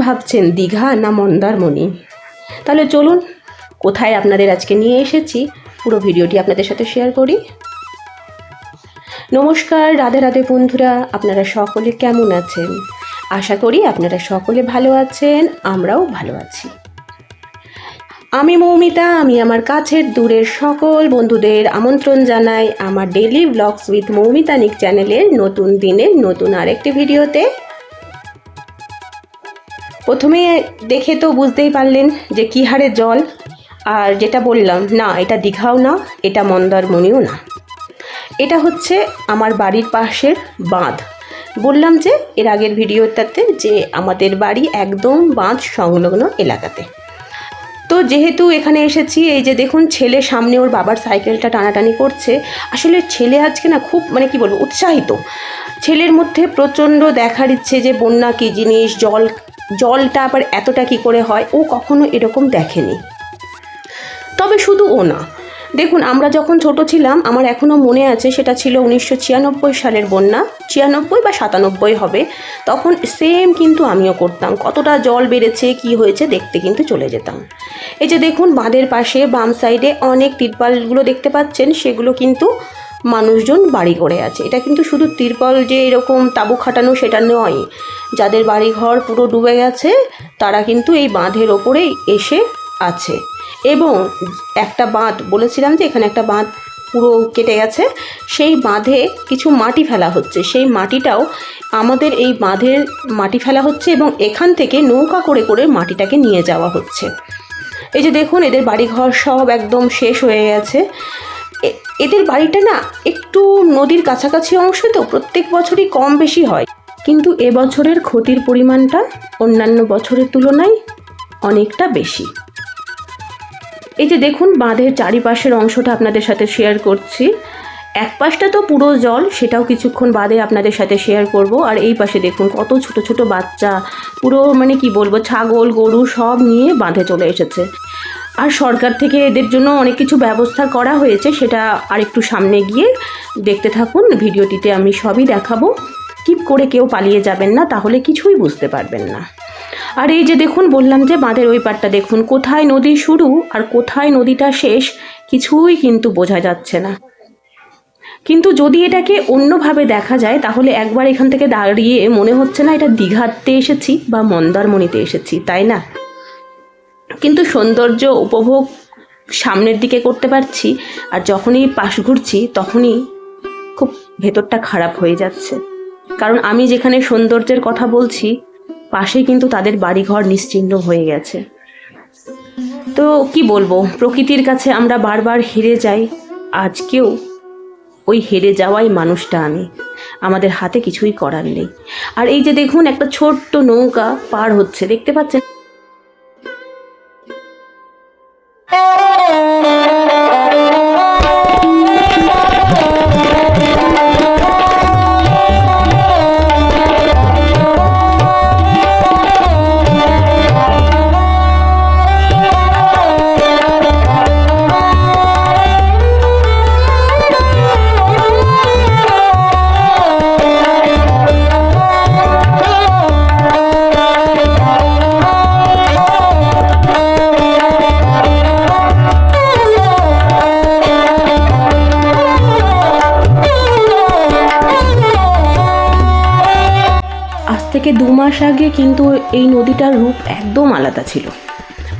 ভাবছেন, দীঘা না মন্দারমণি? তাহলে চলুন, কোথায় আপনাদের আজকে নিয়ে এসেছি, পুরো ভিডিওটি আপনাদের সাথে শেয়ার করি। নমস্কার, রাধে রাধে বন্ধুরা, আপনারা সকলে কেমন আছেন? আশা করি আপনারা সকলে ভালো আছেন, আমরাও ভালো আছি। আমি মৌমিতা, আমি আমার কাছের দূরের সকল বন্ধুদের আমন্ত্রণ জানাই আমার ডেলি ব্লগস উইথ মৌমিতানিক চ্যানেলের নতুন দিনের নতুন আরেকটি ভিডিওতে। প্রথমে দেখে তো বুঝতেই পারলেন যে কী হারে জল। আর যেটা বললাম, না, এটা দীঘাও না, এটা মন্দারমণিও না। এটা হচ্ছে আমার বাড়ির পাশের বাঁধ। বললাম যে, এর আগের ভিডিওটাতে যে আমাদের বাড়ি একদম বাঁধ সংলগ্ন এলাকাতে। তো যেহেতু এখানে এসেছি, এই যে দেখুন, ছেলে সামনে ওর বাবার সাইকেলটা টানাটানি করছে। আসলে ছেলে আজকে না খুব মানে কি বলব, উৎসাহিত। ছেলের মধ্যে প্রচণ্ড দেখার ইচ্ছে যে বন্যা কী জিনিস, জল জলটা আবার এতটা কি করে হয়, ও কখনো এরকম দেখেনি। তবে শুধু ও না। দেখুন, আমরা যখন ছোট ছিলাম, আমার এখনও মনে আছে, সেটা ছিল উনিশশো ছিয়ানব্বই সালের বন্যা। ছিয়ানব্বই বা সাতানব্বই হবে। তখন সেম কিন্তু আমিও করতাম। কতটা জল বেড়েছে, কি হয়েছে দেখতে কিন্তু চলে যেতাম। এই যে দেখুন, বাঁধের পাশে বাম সাইডে অনেক তিরপালগুলো দেখতে পাচ্ছেন, সেগুলো কিন্তু মানুষজন বাড়ি করে আছে। এটা কিন্তু শুধু তিরপল যে এরকম তাঁবু খাটানো সেটা নয়। যাদের বাড়িঘর পুরো ডুবে গেছে, তারা কিন্তু এই বাঁধের ওপরেই এসে আছে। এবং একটা বাঁধ, বলেছিলাম যে এখানে একটা বাঁধ পুরো কেটে গেছে, সেই বাঁধে কিছু মাটি ফেলা হচ্ছে। সেই মাটিটাও আমাদের এই বাঁধের মাটি ফেলা হচ্ছে এবং এখান থেকে নৌকা করে করে মাটিটাকে নিয়ে যাওয়া হচ্ছে। এই যে দেখুন, এদের বাড়িঘর সব একদম শেষ হয়ে গেছে। এদের বাড়িটা না একটু নদীর কাছাকাছি অংশ তো, প্রত্যেক বছরই কম বেশি হয়। কিন্তু এবছরের ক্ষতির পরিমাণটা অন্যান্য বছরের তুলনায় অনেকটা বেশি। এই যে দেখুন, বাঁধের চারিপাশের অংশটা আপনাদের সাথে শেয়ার করছি। এক পাশটা তো পুরো জল, সেটাও কিছুক্ষণ বাদে আপনাদের সাথে শেয়ার করব। আর এই পাশে দেখুন, কত ছোট ছোট বাচ্চা, পুরো মানে কি বলব, ছাগল, গরু সব নিয়ে বাঁধে চলে এসেছে। আর সরকার থেকে এদের জন্য অনেক কিছু ব্যবস্থা করা হয়েছে, সেটা আরেকটু সামনে গিয়ে দেখতে থাকুন। ভিডিওটিতে আমি সবই দেখাবো। স্কিপ করে কেউ পালিয়ে যাবেন না, তাহলে কিছুই বুঝতে পারবেন না। আর এই যে দেখুন, বললাম যে বাঁধের ওই পারটা দেখুন, কোথায় নদী শুরু আর কোথায় নদীটা শেষ, কিছুই কিন্তু বোঝা যাচ্ছে না। কিন্তু যদি এটাকে অন্যভাবে দেখা যায়, তাহলে একবার এখান থেকে দাঁড়িয়ে মনে হচ্ছে না, এটা দীঘাতে এসেছি বা মন্দারমণিতে এসেছি, তাই না? কিন্তু সৌন্দর্য উপভোগ সামনের দিকে করতে পারছি, আর যখনই পাশ ঘুরছি তখনই খুব ভেতরটা খারাপ হয়ে যাচ্ছে। কারণ আমি যেখানে সৌন্দর্যের কথা বলছি, পাশেই কিন্তু তাদের বাড়িঘর নিশ্চিহ্ন হয়ে গেছে। তো কি বলব, প্রকৃতির কাছে আমরা বারবার হেরে যাই, আজকেও ওই হেরে যাওয়াই মানুষটা আমি। আমাদের হাতে কিছুই করার নেই। আর এই যে দেখুন, একটা ছোট্ট নৌকা পার হচ্ছে, দেখতে পাচ্ছেন? মাস আগে কিন্তু এই নদীটার রূপ একদম আলাদা ছিল।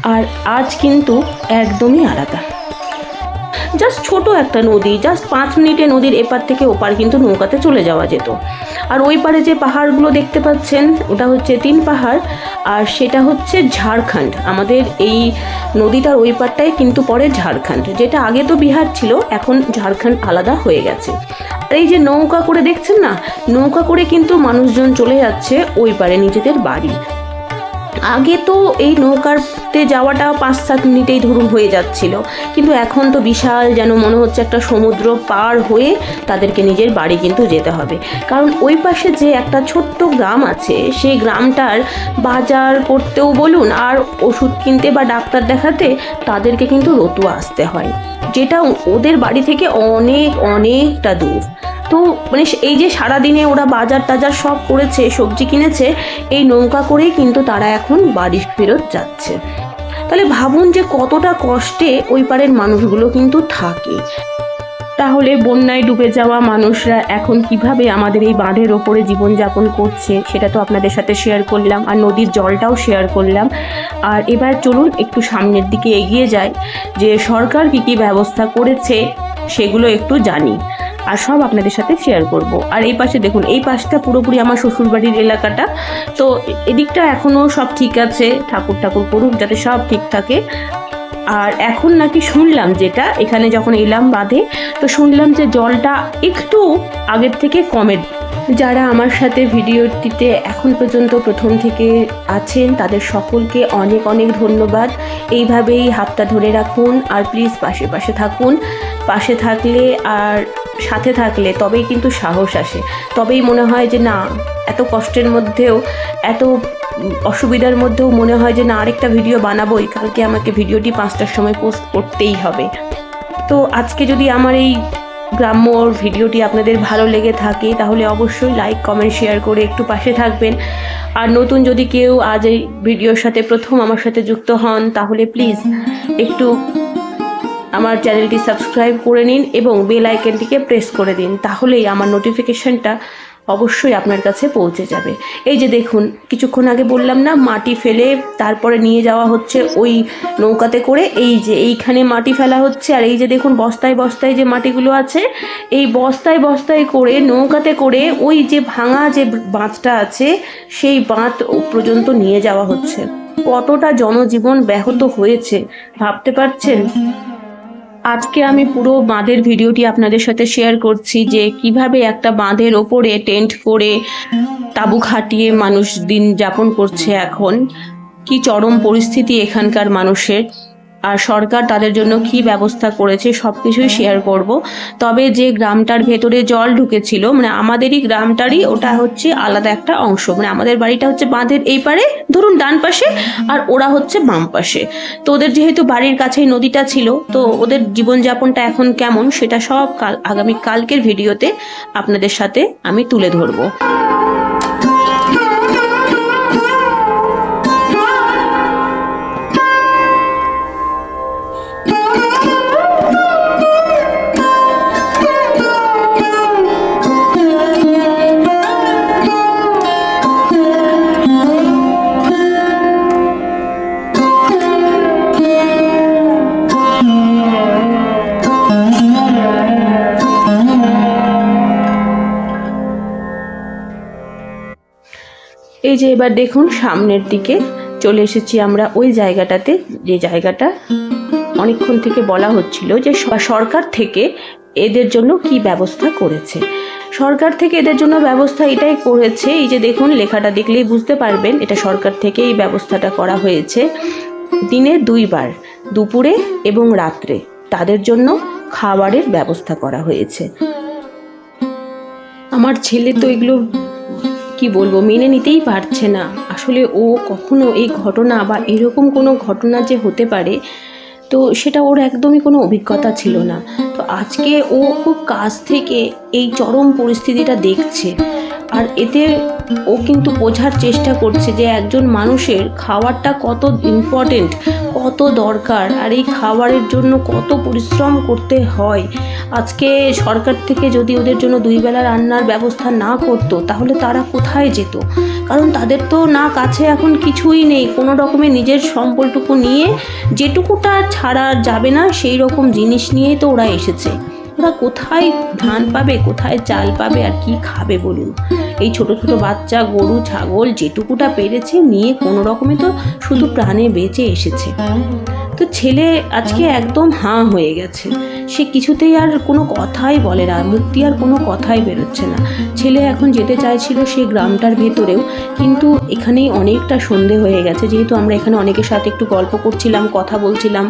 আর আজ কিন্তু একদমই আলাদা। জাস্ট ছোট একটা নদী জাস্ট পাঁচ মিনিটে নদীর এপার থেকে ওপার কিন্তু নৌকাতে চলে যাওয়া যেত। আর ওই পারে যে পাহাড়গুলো দেখতে পাচ্ছেন, ওটা হচ্ছে তিন পাহাড়, আর সেটা হচ্ছে ঝাড়খণ্ড। আমাদের এই নদীটার ওই পারটাই কিন্তু পরে ঝাড়খণ্ড, যেটা আগে তো বিহার ছিল, এখন ঝাড়খণ্ড আলাদা হয়ে গেছে। আর এই যে নৌকা করে দেখছেন না, নৌকা করে কিন্তু মানুষজন চলে যাচ্ছে ওই পারে নিজেদের বাড়ি। আগে তো এই নৌকাতে যাওয়াটা পাঁচ সাত মিনিটেই ধরুন হয়ে যাচ্ছিল। কিন্তু এখন তো বিশাল যেন মনে হচ্ছে একটা সমুদ্র পার হয়ে তাদেরকে নিজের বাড়ি কিন্তু যেতে হবে। কারণ ওই পাশে যে একটা ছোট্ট গ্রাম আছে, সেই গ্রামটার বাজার করতেও বলুন আর ওষুধ কিনতে বা ডাক্তার দেখাতে তাদেরকে কিন্তু রতুয়া আসতে হয়। যেটা ওদের বাড়ি থেকে অনেক, অনেকটা দূর। তো মানে এই যে সারাদিনে ওরা বাজার টাজার সব করেছে, সবজি কিনেছে, এই নৌকা করেই কিন্তু তারা এখন বাড়ি ফেরত যাচ্ছে। তাহলে ভাবুন যে কতটা কষ্টে ওই পারের মানুষগুলো কিন্তু থাকে। তাহলে বন্যায় ডুবে যাওয়া মানুষরা এখন কীভাবে আমাদের এই বাঁধের ওপরে জীবনযাপন করছে, সেটা তো আপনাদের সাথে শেয়ার করলাম, আর নদীর জলটাও শেয়ার করলাম। আর এবার চলুন একটু সামনের দিকে এগিয়ে যাই, যে সরকার কী কী ব্যবস্থা করেছে সেগুলো একটু জানি। আর সব আপনাদের সাথে শেয়ার করব। আর এই পাশে দেখুন, এই পাশটা পুরোপুরি আমার শ্বশুরবাড়ির এলাকাটা। তো এদিকটা এখনও সব ঠিক আছে, ঠাকুর ঠাকুর করুক যাতে সব ঠিক থাকে। আর এখন নাকি শুনলাম যেটা, এখানে যখন এলাম বাঁধে, তো শুনলাম যে জলটা একটু আগের থেকে কমে। যারা আমার সাথে ভিডিওটিতে এখন পর্যন্ত প্রথম থেকে আছেন, তাদের সকলকে অনেক অনেক ধন্যবাদ। এইভাবেই হাতটা ধরে রাখুন আর প্লিজ পাশে পাশে থাকুন। পাশে থাকলে আর সাথে থাকলে তবেই কিন্তু সাহস আসে। তবেই মনে হয় যে না, এত কষ্টের মধ্যেও, এত অসুবিধার মধ্যেও মনে হয় যে না, আরেকটা ভিডিও বানাবোই। কালকে আমাকে ভিডিওটি পাঁচটার সময় পোস্ট করতেই হবে। তো আজকে যদি আমার এই গ্রাম্য ভিডিওটি আপনাদের ভালো লেগে থাকে, তাহলে অবশ্যই লাইক কমেন্ট শেয়ার করে একটু পাশে থাকবেন। আর নতুন যদি কেউ আজ এই ভিডিওর সাথে প্রথম আমার সাথে যুক্ত হন, তাহলে প্লিজ একটু আমার চ্যানেলটি সাবস্ক্রাইব করে নিন এবং বেল আইকনটিকে প্রেস করে দিন, তাহলেই আমার নোটিফিকেশনটা অবশ্যই আপনার কাছে পৌঁছে যাবে। এই যে দেখুন, কিছুক্ষণ আগে বললাম না, মাটি ফেলে তারপরে নিয়ে যাওয়া হচ্ছে ওই নৌকাতে করে। এই যে এইখানে মাটি ফেলা হচ্ছে, আর এই যে দেখুন, বস্তায় বস্তায় যে মাটিগুলো আছে, এই বস্তায় বস্তায় করে, নৌকাতে করে ওই যে ভাঙা যে বাঁধটা আছে, সেই বাঁধ পর্যন্ত নিয়ে যাওয়া হচ্ছে। কতটা জনজীবন ব্যাহত হয়েছে, ভাবতে পারছেন? আজকে আমি পুরো বাঁধের ভিডিওটি আপনাদের সাথে শেয়ার করছি যে কীভাবে একটা বাঁধের ওপরে টেন্ট করে তাবু খাটিয়ে মানুষ দিন যাপন করছে এখন, কি চরম পরিস্থিতি এখানকার মানুষের। আর সরকার তাদের জন্য কি ব্যবস্থা করেছে সব কিছুই শেয়ার করব। তবে যে গ্রামটার ভেতরে জল ঢুকেছিল মানে আমাদেরই গ্রামটারই, ওটা হচ্ছে আলাদা একটা অংশ। মানে আমাদের বাড়িটা হচ্ছে বাঁধের এই পারে, ধরুন ডান পাশে, আর ওরা হচ্ছে বাম পাশে। তো ওদের যেহেতু বাড়ির কাছেই নদীটা ছিল, তো ওদের জীবনযাপনটা এখন কেমন, সেটা সব কাল, আগামী কালকের ভিডিওতে আপনাদের সাথে আমি তুলে ধরবো। যে এবার দেখুন সামনের দিকে চলে এসেছি আমরা ওই জায়গাটাতে, যে জায়গাটা অনেকক্ষণ থেকে বলা হচ্ছিল যে সরকার থেকে এদের জন্য কি ব্যবস্থা করেছে। সরকার থেকে এদের জন্য ব্যবস্থা এটাই করেছে, এই যে দেখুন লেখাটা দেখলেই বুঝতে পারবেন, এটা সরকার থেকে এই ব্যবস্থাটা করা হয়েছে দিনে দুইবার, দুপুরে এবং রাত্রে। তাদের জন্য খাবারের ব্যবস্থা করা হয়েছে। আমার ছেলে তো এগুলো কি বলব, মেনে নিতেই পারছে না। আসলে ও কখনো এই ঘটনা বা এরকম কোনো ঘটনা যে হতে পারে, তো সেটা ওর একদমই কোনো অভিজ্ঞতা ছিল না। তো আজকে ও খুব কাছ থেকে এই চরম পরিস্থিতিটা দেখছে। আর এতে ও কিন্তু বোঝার চেষ্টা করছে যে একজন মানুষের খাবারটা কত ইম্পর্টেন্ট কত দরকার, আর এই খাবারের জন্য কত পরিশ্রম করতে হয়। আজকে সরকার থেকে যদি ওদের জন্য দুই বেলা রান্নার ব্যবস্থা না করতো, তাহলে তারা কোথায় যেত? কারণ তাদের তো না কাছে এখন কিছুই নেই। কোনো রকমে নিজের সম্বলটুকু নিয়ে যেটুকুটা ছাড়া যাবে না, সেই রকম জিনিস নিয়েই তো ওরা এসেছে। ওরা কোথায় ধান পাবে কোথায় চাল পাবে আর কি খাবে বলুন? এই ছোট ছোট বাচ্চা, গরু, ছাগল যেটুকুটা পেরেছে নিয়ে কোনো রকমে তো শুধু প্রাণে বেঁচে এসেছে। তো ছেলে আজকে একদম হাঁ হয়ে গেছে। সে কিছুতেই আর কোনো কথাই বলে না, মুক্তি আর কোনো কথাই বেরোচ্ছে না। ছেলে এখন যেতে চাইছিল সেই গ্রামটার ভেতরেও, কিন্তু এখানেই অনেকটা সন্ধে হয়ে গেছে। যেহেতু আমরা এখানে অনেকের সাথে একটু গল্প করছিলাম, কথা বলছিলাম,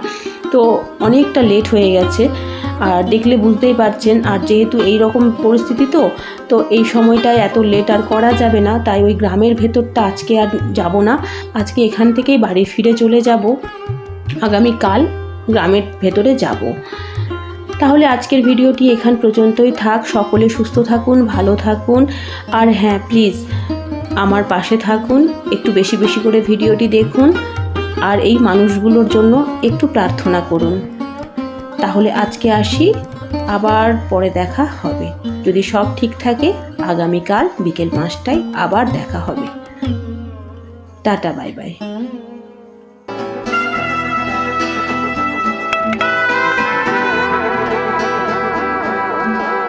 তো অনেকটা লেট হয়ে গেছে। আর দেখলে বুঝতেই পারছেন, আর যেহেতু এই রকম পরিস্থিতি তো তো এই সময়টায় এত লেট আর করা যাবে না, তাই ওই গ্রামের ভেতরটা আজকে আর যাব না। আজকে এখান থেকেই বাড়ি ফিরে চলে যাব। আগামীকাল গ্রামের ভেতরে যাব। তাহলে আজকের ভিডিওটি এখান পর্যন্তই থাক। সকলে সুস্থ থাকুন, ভালো থাকুন। আর হ্যাঁ প্লিজ আমার পাশে থাকুন, একটু বেশি বেশি করে ভিডিওটি দেখুন। আর এই মানুষগুলোর জন্য একটু প্রার্থনা করুন। তাহলে আজকে আসি। আবার পরে দেখা হবে। যদি সব ঠিক থাকে, আগামীকাল বিকেল পাঁচটায় আবার দেখা হবে। টাটা, বাই বাই।